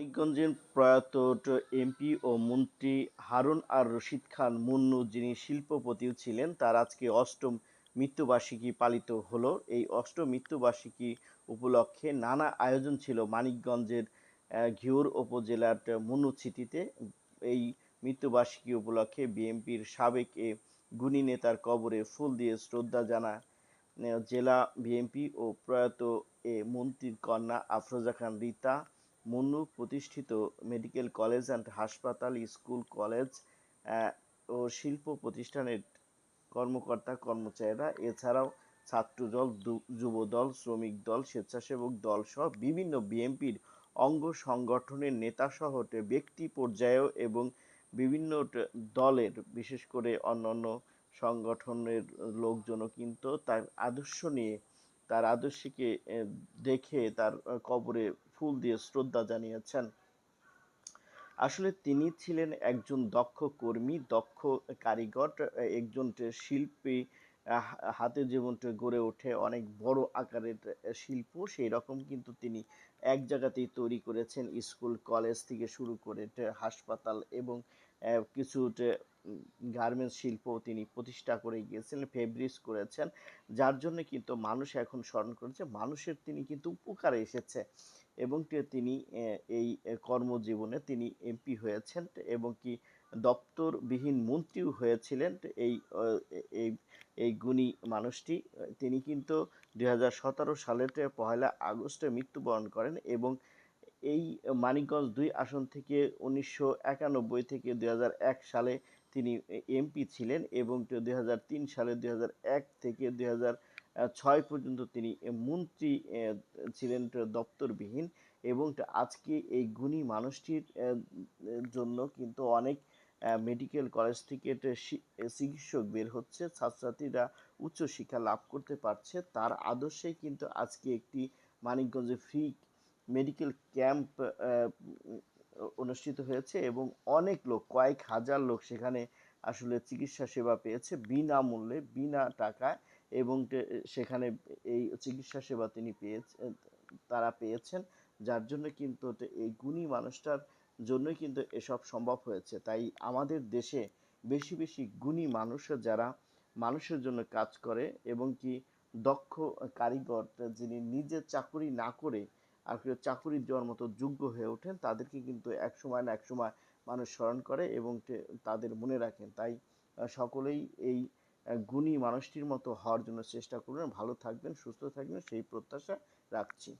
মানিকগঞ্জের প্রয়াত এমপি ও মন্ত্রী হারুন আর রশিদ খান মুন্নু যিনি শিল্পপতিও ছিলেন, তার আজকে অষ্টম মৃত্যুবার্ষিকী পালিত হলো। এই অষ্টম মৃত্যুবার্ষিকী উপলক্ষে নানা আয়োজন ছিল মানিকগঞ্জের ঘিওর উপজেলার মুন্নুছিটিতে এই মৃত্যুবার্ষিকী উপলক্ষে বিএনপির সাবেক এ গুণী নেতার কবরে ফুল দিয়ে শ্রদ্ধা জানা জেলা বিএনপি ও প্রয়াত এ মন্ত্রীর কন্যা আফরোজা খান রীতা মুন্নু প্রতিষ্ঠিত মেডিকেল কলেজ অ্যান্ড হাসপাতাল স্কুল কলেজ ও শিল্প প্রতিষ্ঠানের কর্মকর্তা, কর্মচারীরা, এছাড়াও ছাত্রদল, দু- যুবদল, শ্রমিক দল, স্বেচ্ছাসেবক দল সহ বিভিন্ন বিএনপির অঙ্গ সংগঠনের নেতা সহ ব্যক্তি পর্যায়েও এবং বিভিন্ন দলের, বিশেষ করে অন্যান্য সংগঠনের লোকজনও কিন্তু তার আদর্শ নিয়ে তার আদর্শকে দেখে তার কবরে ফুল দিয়ে শ্রদ্ধা জানিয়েছেন। আসলে তিনি ছিলেন একজন দক্ষ কর্মী, দক্ষ কারিগর একজন শিল্পী হাতে জীবনটা গড়ে ওঠে অনেক বড় আকারের শিল্প, সেই রকম কিন্তু তিনি এক জায়গাতেই তৈরি করেছেন। স্কুল, কলেজ থেকে শুরু করে হাসপাতাল এবং কিছু গার্মেন্টস শিল্প তিনি প্রতিষ্ঠা করে গিয়েছিলেন ফেব্রিক্স করেছেন, যার জন্য কিন্তু মানুষ এখন স্মরণ করেছে, মানুষের তিনি কিন্তু উপকারে এসেছে এবং তিনি এই কর্মজীবনে তিনি এমপি হয়েছেন এবং কি দপ্তরবিহীন মন্ত্রীও হয়েছিলেন এই এই এই গুণী মানুষটি। তিনি কিন্তু দুই হাজার সতেরো সালের পহেলা আগস্টে মৃত্যুবরণ করেন এবং এই মানিকগঞ্জ দুই আসন থেকে উনিশশো একানব্বই থেকে দুই হাজার এক সালে তিনি এমপি ছিলেন এবং দুই হাজার তিন সালে দুই হাজার এক থেকে দুই ছয় পর্যন্ত তিনি মন্ত্রী ছিলেন দপ্তরবিহীন এবং আজকে এই গুণী মানুষটির জন্য কিন্তু অনেক মেডিকেল কলেজ থেকে চিকিৎসক বের হচ্ছে, ছাত্রছাত্রীরা উচ্চশিক্ষা লাভ করতে পারছে, তার আদর্শেই কিন্তু আজকে একটি মানিকগঞ্জে ফ্রি মেডিকেল ক্যাম্প অনুষ্ঠিত হয়েছে এবং অনেক লোক, কয়েক হাজার লোক সেখানে আসলে চিকিৎসা সেবা পেয়েছে বিনামূল্যে, বিনা টাকায় এবং সেখানে এই চিকিৎসা সেবা তিনি পেয়েছেন তারা পেয়েছেন। যার জন্য কিন্তু এই গুণী মানুষটার জন্যই কিন্তু এসব সম্ভব হয়েছে। তাই আমাদের দেশে বেশি বেশি গুণী মানুষ যারা মানুষের জন্য কাজ করে এবং কি দক্ষ কারিগর যিনি নিজে চাকুরি না করে আর কেউ চাকুরি দেওয়ার মতো যোগ্য হয়ে ওঠেন, তাদেরকে কিন্তু এক সময় না এক সময় মানুষ স্মরণ করে এবং তাদের মনে রাখেন। তাই সকলেই এই গুণী মানুষটির মতো হওয়ার জন্য চেষ্টা করবেন। ভালো থাকবেন, সুস্থ থাকবেন, সেই প্রত্যাশা রাখছি।